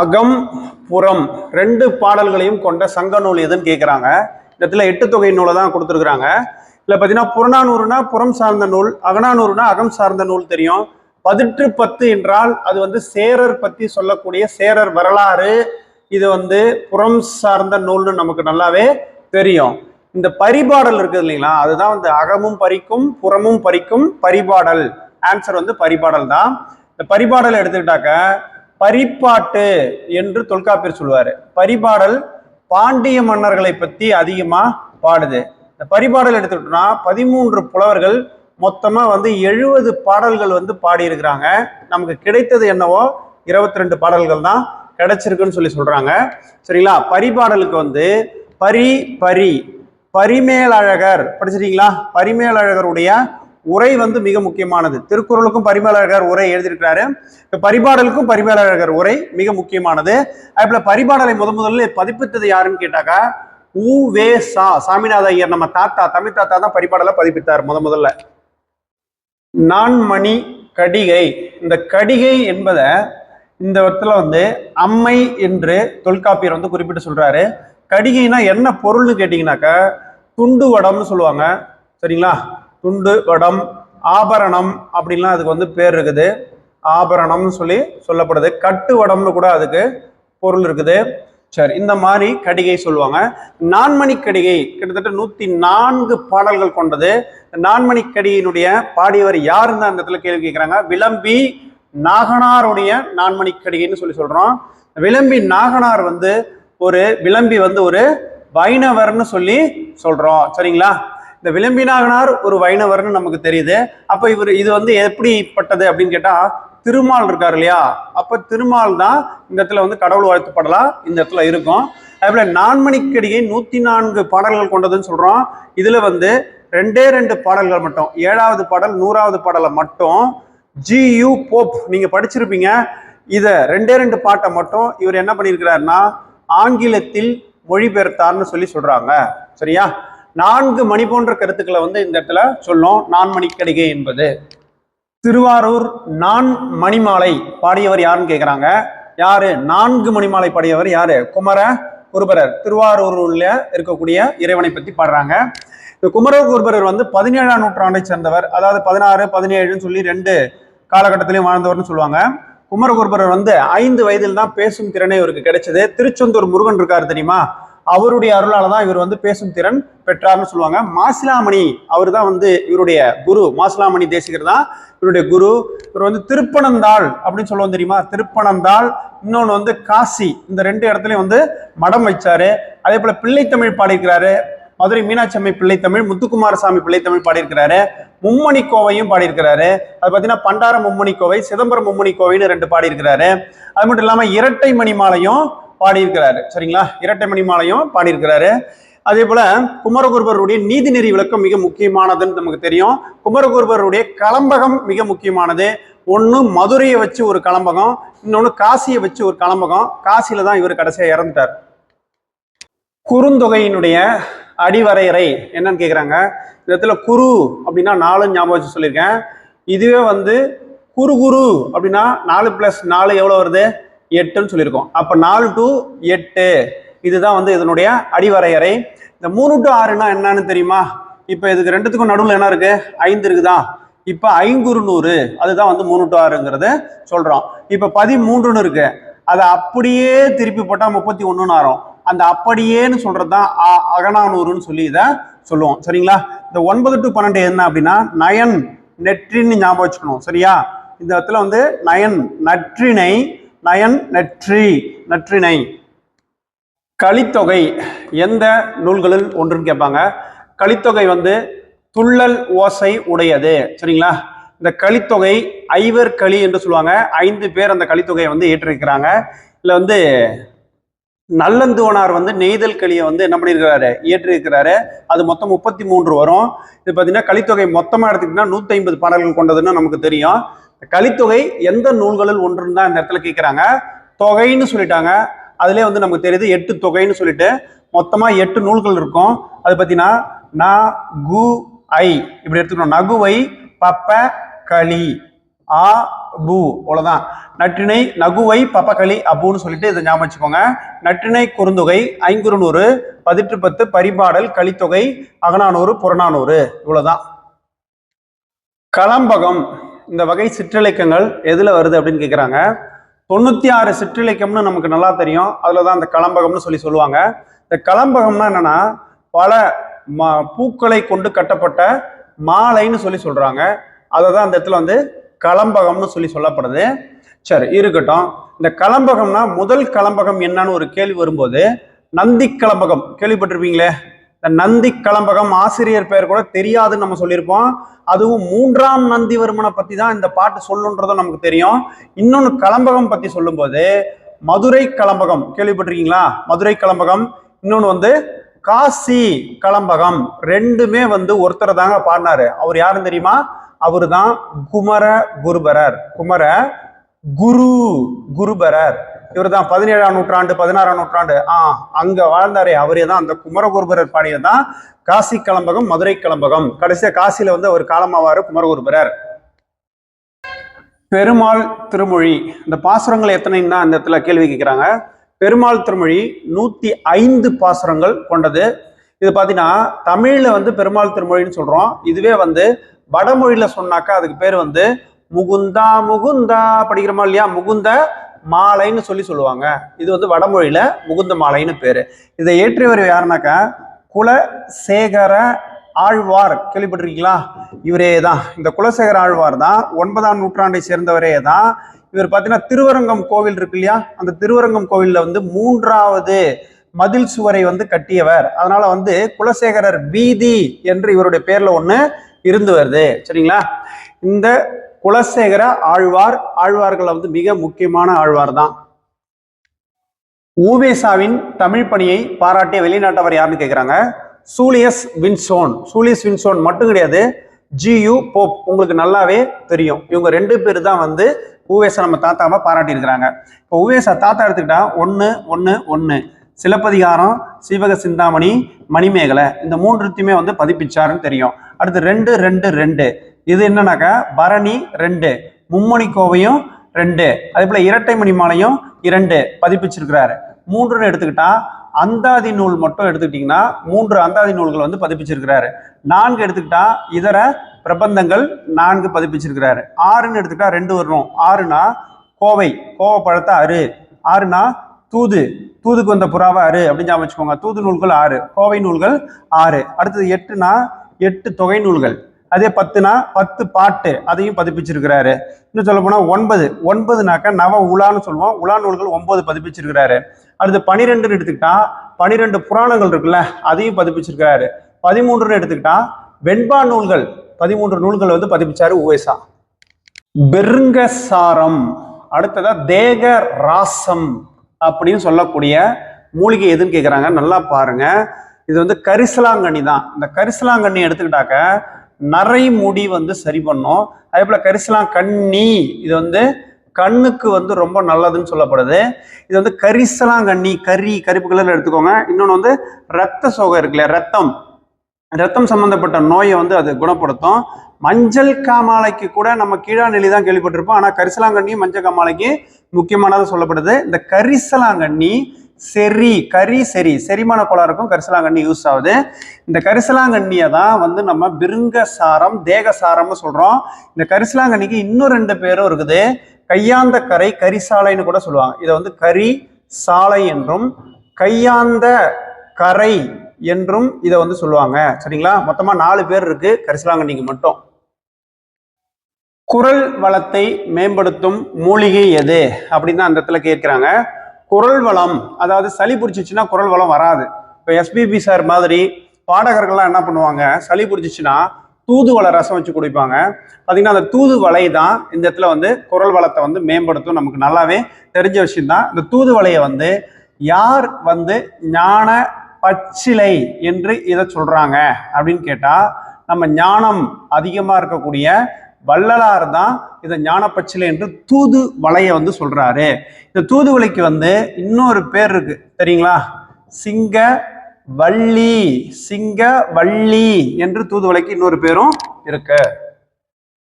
அகம் புறம் ரெண்டு பாடல்களையும் கொண்ட சங்க நூல் எதுன்னு கேட்குறாங்க இந்த இடத்துல எட்டு தொகை நூலை தான் கொடுத்துருக்குறாங்க. இல்லை பார்த்தீங்கன்னா புறநானூறுனா புறம் சார்ந்த நூல் அகநானூறுனா அகம் சார்ந்த நூல் தெரியும். பதிற்று பத்து என்றால் அது வந்து சேரர் பற்றி சொல்லக்கூடிய சேரர் வரலாறு. இது வந்து புறம் சார்ந்த நூல்னு நமக்கு நல்லாவே தெரியும். இந்த பரிபாடல் இருக்குது இல்லைங்களா? அதுதான் வந்து அகமும் பறிக்கும் புறமும் பறிக்கும் பரிபாடல். ஆன்சர் வந்து பரிபாடல் தான். இந்த பரிபாடல் எடுத்துக்கிட்டாக்க பரிப்பாட்டு என்று தொல்காப்பியர் சொல்லுவார். பரிபாடல் பாண்டிய மன்னர்களை பற்றி அதிகமாக பாடுது. இந்த பரிபாடல் எடுத்துக்கிட்டோம்னா பதிமூன்று புலவர்கள் மொத்தமாக வந்து எழுபது பாடல்கள் வந்து பாடியிருக்கிறாங்க. நமக்கு கிடைத்தது என்னவோ இருபத்தி ரெண்டு பாடல்கள் தான் கிடைச்சிருக்குன்னு சொல்லி சொல்கிறாங்க சரிங்களா? பரிபாடலுக்கு வந்து பரி பரி பரிமேலழகர். படிச்சிருக்கீங்களா? பரிமேலழகருடைய உரை வந்து மிக முக்கியமானது. திருக்குறளுக்கும் பரிமேலழகர் உரை எழுதியிருக்கிறாரு. இப்போ பரிபாடலுக்கும் பரிமேலழகர் உரை மிக முக்கியமானது. அதுபோல பரிபாடலை முத முதல்ல பதிப்பித்தது யாருன்னு கேட்டாக்கா உ வே சா சாமிநாத ஐயர் நம்ம தாத்தா தமிழ் தாத்தா தான் பரிபாடலை பதிப்பித்தார் முத முதல்ல. நான்மணி கடிகை. இந்த கடிகை என்பதை இந்த இடத்துல வந்து அம்மை என்று தொல்காப்பியர் வந்து குறிப்பிட்டு சொல்றாரு. கடிகைனா என்ன பொருள்னு கேட்டிங்கனாக்கா துண்டு வடம்னு சொல்லுவாங்க. சரிங்களா? துண்டு வடம் ஆபரணம் அப்படின்லாம் அதுக்கு வந்து பேர் இருக்குது. ஆபரணம்னு சொல்லி சொல்லப்படுது. கட்டு வடம்னு கூட அதுக்கு பொருள் இருக்குது. சரி இந்த மாதிரி கடிகை சொல்லுவாங்க. நான்மணி கடிகை கிட்டத்தட்ட நூத்தி நான்கு பாடல்கள் கொண்டது. நான்மணி கடிகையினுடைய பாடியவர் யாருன்னு அந்த இடத்துல கேள்வி கேட்குறாங்க விளம்பி நாகனாருடைய நான்மணி கடிகைன்னு சொல்லி சொல்றோம். விளம்பி நாகனார் வந்து ஒரு விளம்பி வந்து ஒரு வைணவர்னு சொல்லி சொல்றோம். சரிங்களா? இந்த விளம்பினாகனார் ஒரு வைணவர்னு நமக்கு தெரியுது. அப்போ இவர் இது வந்து எப்படிப்பட்டது அப்படின்னு கேட்டால் திருமால் இருக்கார் இல்லையா? அப்போ திருமால் தான் இந்த இடத்துல வந்து கடவுள் வாழ்த்துப்படலாம் இந்த இடத்துல இருக்கும். அதுபோல நான்மணிக்கடிகை நூற்றி நான்கு பாடல்கள் கொண்டதுன்னு சொல்கிறோம் இதில் வந்து ரெண்டே ரெண்டு பாடல்கள் மட்டும். ஏழாவது பாடல் நூறாவது பாடலை மட்டும். ஜி யு போப் நீங்கள் படிச்சிருப்பீங்க. இதை ரெண்டே ரெண்டு பாட்டை மட்டும் இவர் என்ன பண்ணியிருக்கிறாருன்னா ஆங்கிலத்தில் மொழிபெயர்த்தார்னு சொல்லி சொல்கிறாங்க சரியா? நான்கு மணி போன்ற கருத்துக்களை வந்து இந்த இடத்துல சொல்லும். நான் மணிக்கடிகை என்பது. திருவாரூர் நான் மணிமாலை பாடியவர் யாருன்னு கேட்குறாங்க யாரு? நான்கு மணிமாலை பாடியவர் யாரு? குமர குருபரர். திருவாரூர்ல இருக்கக்கூடிய இறைவனை பத்தி பாடுறாங்க. இந்த குமர குருபரர் வந்து பதினேழாம் நூற்றாண்டை சேர்ந்தவர். அதாவது பதினாறு பதினேழுன்னு சொல்லி ரெண்டு காலகட்டத்திலையும் வாழ்ந்தவர்னு சொல்லுவாங்க. குமரகுருபரர் வந்து ஐந்து வயதில் தான் பேசும் திறனே இவருக்கு கிடைச்சது. திருச்செந்தூர் முருகன் இருக்காரு தெரியுமா? அவருடைய அருளால தான் இவர் வந்து பேசும் திறன் பெற்றார்னு சொல்லுவாங்க. மாசிலாமணி அவர் தான் வந்து இவருடைய குரு. மாசிலாமணி தேசிகர் தான் இவருடைய குரு. இவர் வந்து திருப்பனந்தாள் அப்படின்னு சொல்லுவோம் தெரியுமா? திருப்பனந்தாள். இன்னொன்று வந்து காசி. இந்த ரெண்டு இடத்துலையும் வந்து மடம் வச்சாரு. அதே போல பிள்ளைத்தமிழ் பாடியிருக்கிறாரு. மதுரை மீனாட்சி அம்மை பிள்ளைத்தமிழ் முத்துக்குமாரசாமி பிள்ளைத்தமிழ் பாடியிருக்கிறாரு. மும்மணி கோவையும் பாடியிருக்கிறாரு. அது பார்த்தீங்கன்னா பண்டார மும்மணி கோவை சிதம்பரம் மும்மணி கோவைன்னு ரெண்டு பாடியிருக்கிறாரு. அது மட்டும் இல்லாமல் இரட்டை மணி மாலையும் பாடியிருக்கிறாரு. சரிங்களா? இரட்டைமணி மாலையும் பாடியிருக்கிறாரு. அதே போல குமரகுருபருடைய நீதிநெறி விளக்கம் மிக முக்கியமானதுன்னு நமக்கு தெரியும். குமரகுருபருடைய கலம்பகம் மிக முக்கியமானது. ஒன்று மதுரையை வச்சு ஒரு கலம்பகம் இன்னொன்று காசியை வச்சு ஒரு கலம்பகம். காசியில தான் இவர் கடைசியாக இறந்துட்டார். குறுந்தொகையினுடைய அடிவரையறை என்னன்னு கேட்குறாங்க இந்த இடத்துல குரு அப்படின்னா நாலு ஞாபகம் வச்சு சொல்லியிருக்கேன். இதுவே வந்து குரு குரு அப்படின்னா நாலு ப்ளஸ் நாலு எவ்வளோ வருது? எட்டுன்னு சொல்லியிருக்கோம். அப்போ நாலு டு எட்டு. இதுதான் வந்து இதனுடைய அடிவரையறை. இந்த மூணு டு ஆறுனா என்னன்னு தெரியுமா? இப்போ இதுக்கு ரெண்டுத்துக்கும் நடுவில் என்ன இருக்கு? ஐந்து இருக்குதா? இப்போ ஐங்குறு நூறு. அதுதான் வந்து மூணு டு ஆறுங்கிறத சொல்கிறோம் இப்போ பதிமூன்றுன்னு இருக்கு. அதை அப்படியே திருப்பி போட்டால் முப்பத்தி ஒன்றுன்னு ஆறும். அந்த அப்படியேன்னு சொல்றது தான் அ- அகநானூறுன்னு சொல்லி இதை சொல்லுவோம். சரிங்களா? இந்த ஒன்பது டு பன்னெண்டு என்ன அப்படின்னா நயன் நெற்றின்னு ஞாபகம் வச்சுக்கணும். சரியா? இந்த இடத்துல வந்து நயன் நற்றினை நயன் நெற்றி நற்றினை கலித்தொகை எந்த நூல்களில் ஒன்றுன்னு கேட்பாங்க? கலித்தொகை வந்து துள்ளல் ஓசை உடையது. சரிங்களா? இந்த கலித்தொகை ஐவர் களி என்று சொல்லுவாங்க. ஐந்து பேர் அந்த கலித்தொகையை வந்து ஏற்றிருக்கிறாங்க. இதில் வந்து நல்லந்துவனார் வந்து நெய்தல் களியை வந்து என்ன பண்ணியிருக்கிறாரு? ஏற்றிருக்கிறாரு. அது மொத்தம் முப்பத்தி மூன்று வரும். இது பார்த்தீங்கன்னா கலித்தொகை மொத்தமாக எடுத்துக்கிட்டா நூற்றி ஐம்பது பாடல்கள் கொண்டதுன்னு நமக்கு தெரியும். கலித்தொகை எந்த நூல்களில் ஒன்றுன்னு தான் இந்த இடத்துல கேட்குறாங்க தொகைன்னு சொல்லிட்டாங்க. அதுலேயே வந்து நமக்கு தெரியுது எட்டு தொகைன்னு சொல்லிட்டு மொத்தமாக எட்டு நூல்கள் இருக்கும். அது பார்த்தீங்கன்னா ந கு ஐ இப்படி எடுத்துக்கணும். நகுவை பப்ப களி ஆ பூ அவ்வளோதான் நற்றிணை நகுவை பப்பகளி அபுன்னு சொல்லிட்டு இதை ஞாபகம் வச்சுக்கோங்க. நற்றிணை குறுந்தொகை ஐங்குறுநூறு பதிற்று பத்து பரிபாடல் கலித்தொகை அகநானூறு புறநானூறு இவ்வளோதான் களம்பகம் இந்த வகை சிற்றிலக்கங்கள் எதுல வருது அப்படின்னு கேட்குறாங்க தொண்ணூத்தி ஆறு சிற்றிலக்கம்னு நமக்கு நல்லா தெரியும். அதில் தான் இந்த கலம்பகம்னு சொல்லி சொல்லுவாங்க. இந்த கலம்பகம்னா என்னன்னா பல ம- பூக்களை கொண்டு கட்டப்பட்ட மாலைன்னு சொல்லி சொல்றாங்க. அதை தான் அந்த இடத்துல வந்து கலம்பகம்னு சொல்லி சொல்லப்படுது. சரி இருக்கட்டும். இந்த கலம்பகம்னா முதல் கலம்பகம் என்னன்னு ஒரு கேள்வி வரும்போது நந்தி கலம்பகம். கேள்விப்பட்டிருப்பீங்களே? இந்த நந்தி களம்பகம் ஆசிரியர் பெயர் கூட தெரியாதுன்னு நம்ம சொல்லியிருப்போம். அதுவும் மூன்றாம் நந்திவர்மனை பத்தி தான் இந்த பாட்டு சொல்லுன்றதும் நமக்கு தெரியும். இன்னொன்று கலம்பகம் பத்தி சொல்லும்போது மதுரை களம்பகம் கேள்விப்பட்டிருக்கீங்களா? மதுரை கலம்பகம். இன்னொன்று வந்து காசி கலம்பகம். ரெண்டுமே வந்து ஒருத்தர் தாங்க பாடினாரு. அவர் யாருன்னு தெரியுமா? அவர் தான் குமர குருபரர் குமர குரு குருபரர். இவர் தான் பதினேழாம் நூற்றாண்டு பதினாறாம் நூற்றாண்டு. ஆ அங்க வாழ்ந்தாரே அவரே தான். அந்த குமரகுருபரர் பாடியதான் காசி கிளம்பகம் மதுரை கிளம்பகம் கடைசியா காசியில வந்து அவர் காலமாவார் குமரகுருபரர். பெருமாள் திருமொழி. இந்த பாசுரங்கள் எத்தனைன்னா இந்த இடத்துல கேள்வி கேட்கிறாங்க. பெருமாள் திருமொழி நூத்தி ஐந்து பாசுரங்கள் கொண்டது. இது பார்த்தீங்கன்னா தமிழ்ல வந்து பெருமாள் திருமொழின்னு சொல்றோம். இதுவே வந்து வடமொழியில சொன்னாக்கா அதுக்கு பேர் வந்து முகுந்தா முகுந்தா படிக்கிறோமா இல்லையா? முகுந்த மாலைன்னு சொல்லி சொல்லுவாங்க. இது வந்து வடமொழியில முகுந்த மாலைன்னு பேரு. இதை ஏற்றியவர் யாருனாக்கா குலசேகர ஆழ்வார். கேள்விப்பட்டிருக்கீங்களா? இவரே தான் இந்த குலசேகர ஆழ்வார் தான் ஒன்பதாம் நூற்றாண்டை சேர்ந்தவரே தான் இவர் பார்த்தீங்கன்னா திருவரங்கம் கோவில் இருக்கு இல்லையா? அந்த திருவரங்கம் கோவிலில் வந்து மூன்றாவது மதில் சுவரை வந்து கட்டியவர். அதனால வந்து குலசேகரர் வீதி என்று இவருடைய பேர்ல ஒன்று இருந்து வருது. சரிங்களா? இந்த குலசேகர ஆழ்வார் ஆழ்வார்களை வந்து மிக முக்கியமான ஆழ்வார் தான். ஊவேசாவின் தமிழ் பணியை பாராட்டிய வெளிநாட்டவர் யாருன்னு கேட்குறாங்க சூலியஸ் வின்சோன். சூலியஸ் வின்சோன் மட்டும் கிடையாது ஜியு போப். உங்களுக்கு நல்லாவே தெரியும். இவங்க ரெண்டு பேர் தான் வந்து ஊவேசா நம்ம தாத்தாவை பாராட்டியிருக்கிறாங்க. இப்போ ஊவேசா தாத்தா எடுத்துக்கிட்டா ஒன்று ஒன்று ஒன்று சிலப்பதிகாரம் சீவக சிந்தாமணி மணிமேகலை. இந்த மூன்றுத்தையுமே வந்து பதிப்பிச்சாருன்னு தெரியும். அடுத்து ரெண்டு ரெண்டு ரெண்டு. இது என்னன்னாக்கா பரணி ரெண்டு மும்மணி கோவையும் ரெண்டு அதே போல இரட்டை மணி மாலையும் இரண்டு பதிப்பிச்சிருக்கிறாரு. மூன்றுன்னு எடுத்துக்கிட்டா அந்தாதி நூல் மட்டும் எடுத்துக்கிட்டிங்கன்னா மூன்று அந்தாதி நூல்கள் வந்து பதிப்பிச்சிருக்கிறாரு. நான்கு எடுத்துக்கிட்டா இதர பிரபந்தங்கள் நான்கு பதிப்பிச்சிருக்கிறாரு. ஆறுன்னு எடுத்துக்கிட்டா ரெண்டு வரணும் ஆறுனா கோவை கோவை பழத்தை அரு ஆறுனா தூது தூதுக்கு வந்த புறாவை ஆறு அப்படின்னு ஞாபகம் வச்சுக்கோங்க. தூது நூல்கள் ஆறு கோவை நூல்கள் ஆறு. அடுத்தது எட்டுனா எட்டு தொகை நூல்கள். அதே பத்துனா பத்து பாட்டு அதையும் பதிப்பிச்சிருக்கிறாரு. இன்னும் சொல்ல போனா ஒன்பது ஒன்பதுனாக்கா நவ உலான்னு சொல்லுவோம். உலா நூல்கள் ஒன்பது பதிப்பிச்சிருக்கிறாரு. அடுத்து பனிரெண்டுன்னு எடுத்துக்கிட்டா பனிரெண்டு புராணங்கள் இருக்குல்ல அதையும் பதிப்பிச்சிருக்கிறாரு. பதிமூன்றுன்னு எடுத்துக்கிட்டா வெண்பா நூல்கள் பதிமூன்று நூல்கள் வந்து பதிப்பிச்சாரு உவேசா. பெருங்கசாரம் அடுத்ததா தேக ராசம் அப்படின்னு சொல்லக்கூடிய மூலிகை எதுன்னு கேட்குறாங்க நல்லா பாருங்க. இது வந்து கரிசலாங்கண்ணி தான். இந்த கரிசலாங்கண்ணி எடுத்துக்கிட்டாக்க நரை முடி வந்து சரி பண்ணும். அதே போல கரிசலாங்கண்ணி இது வந்து கண்ணுக்கு வந்து ரொம்ப நல்லதுன்னு சொல்லப்படுது. இது வந்து கரிசலாங்கண்ணி கறி கருப்பு கலர்ல எடுத்துக்கோங்க. இன்னொன்று வந்து ரத்த சோகை இருக்குல்ல ரத்தம் ரத்தம் சம்பந்தப்பட்ட நோயை வந்து அது குணப்படுத்தும். மஞ்சள் காமாலைக்கு கூட நம்ம கீழாநெல்லி தான் கேள்விப்பட்டிருப்போம். ஆனால் கரிசலாங்கண்ணி மஞ்சள் காமாலைக்கு முக்கியமானது சொல்லப்படுது. இந்த கரிசலாங்கண்ணி செரி கரி செரி. செரிமான கோளாறுக்கும் கரிசலாங்கண்ணி யூஸ் ஆகுது. இந்த கரிசலாங்கண்ணியை தான் வந்து நம்ம பிருங்க சாரம் தேக சாரம்னு சொல்றோம். இந்த கரிசலாங்கண்ணிக்கு இன்னும் ரெண்டு பேரும் இருக்குது. கையாந்த கரை கரிசாலைன்னு கூட சொல்லுவாங்க. இதை வந்து கரி சாலை என்றும் கையாந்த கரை என்றும் இதை வந்து சொல்லுவாங்க. சரிங்களா? மொத்தமா நாலு பேர் இருக்கு கரிசலாங்கண்ணிக்கு மட்டும். குரல் வளத்தை மேம்படுத்தும் மூலிகை எது? அப்படின்னு தான் அந்த இடத்துல கேட்கிறாங்க. குரல் வளம் அதாவது சளி பிடிச்சிச்சுன்னா குரல் வளம் வராது. இப்போ எஸ்பிபி சார் மாதிரி பாடகர்கள்லாம் என்ன பண்ணுவாங்க? சளி பிடிச்சிச்சுன்னா தூதுவளை ரசம் வச்சு குடிப்பாங்க. பார்த்தீங்கன்னா அந்த தூதுவளை தான் இந்த இடத்துல வந்து குரல் வளத்தை வந்து மேம்படுத்தும். நமக்கு நல்லாவே தெரிஞ்ச விஷயம்தான் இந்த தூதுவளையை வந்து யார் வந்து ஞான பச்சிலை என்று இதை சொல்கிறாங்க அப்படின்னு கேட்டால் நம்ம ஞானம் அதிகமாக இருக்கக்கூடிய வள்ளலார் தான் இதை ஞானப்பச்சிலை என்று தூது வலைய வந்து சொல்றாரு. இந்த தூது வலைக்கு வந்து இன்னொரு பேர் இருக்கு சரிங்களா சிங்க வள்ளி சிங்க வள்ளி என்று தூதுவலைக்கு இன்னொரு பேரும் இருக்கு.